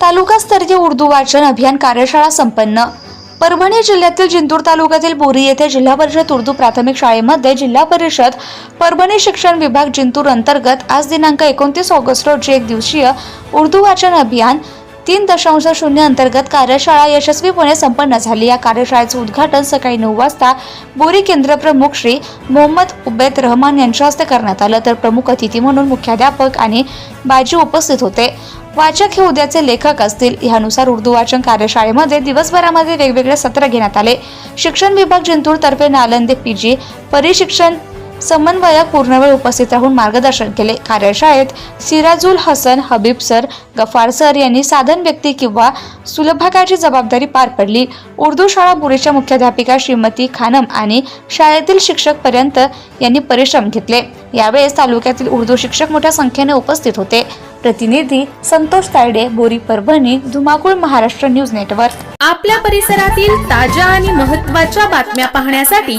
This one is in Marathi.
तालुकास्तरीय उर्दू वाचन अभियान कार्यशाळा संपन्न. परभणी जिल्ह्यातील जिंतूर तालुक्यातील बोरी येथे जिल्हा परिषद उर्दू प्राथमिक शाळेमध्ये जिल्हा परिषद परभणी शिक्षण विभाग जिंतूर अंतर्गत आज दिनांक एकोणतीस ऑगस्ट रोजी एक दिवसीय उर्दू वाचन अभियान तीन दशांश शून्य अंतर्गत कार्यशाळा यशस्वीपणे संपन्न झाली. या कार्यशाळेचं उद्घाटन सकाळी नऊ वाजता बोरी केंद्र प्रमुख श्री मोहम्मद उबेद रहमान यांच्या हस्ते करण्यात आलं. तर प्रमुख अतिथी म्हणून मुख्याध्यापक आणि बाजी उपस्थित होते. वाचक हे उद्याचे लेखक असतील. यानुसार उर्दू वाचन कार्यशाळेमध्ये दिवसभरामध्ये वेगवेगळे सत्र घेण्यात आले. शिक्षण विभाग जिंतूर तर्फे नालंदे पीजी परिशिक्षण समन्वयक पूर्णवेळ उपस्थित राहून मार्गदर्शन केले. कार्यशाळेत सिराजुल हसन हबीब सर गफार सर यांनी साधन व्यक्ती किंवा सुलभाकाची जबाबदारी पार पडली. उर्दू शाळा बुरीच्या मुख्याध्यापिका श्रीमती खानम आणि शाळेतील शिक्षक पर्यंत यांनी परिश्रम घेतले. यावेळेस तालुक्यातील उर्दू शिक्षक मोठ्या संख्येने उपस्थित होते. प्रतिनिधी संतोष तायडे बोरी परभणी धुमाकूळ महाराष्ट्र न्यूज नेटवर्क. आपल्या परिसरातील ताज्या आणि महत्त्वाच्या बातम्या पाहण्यासाठी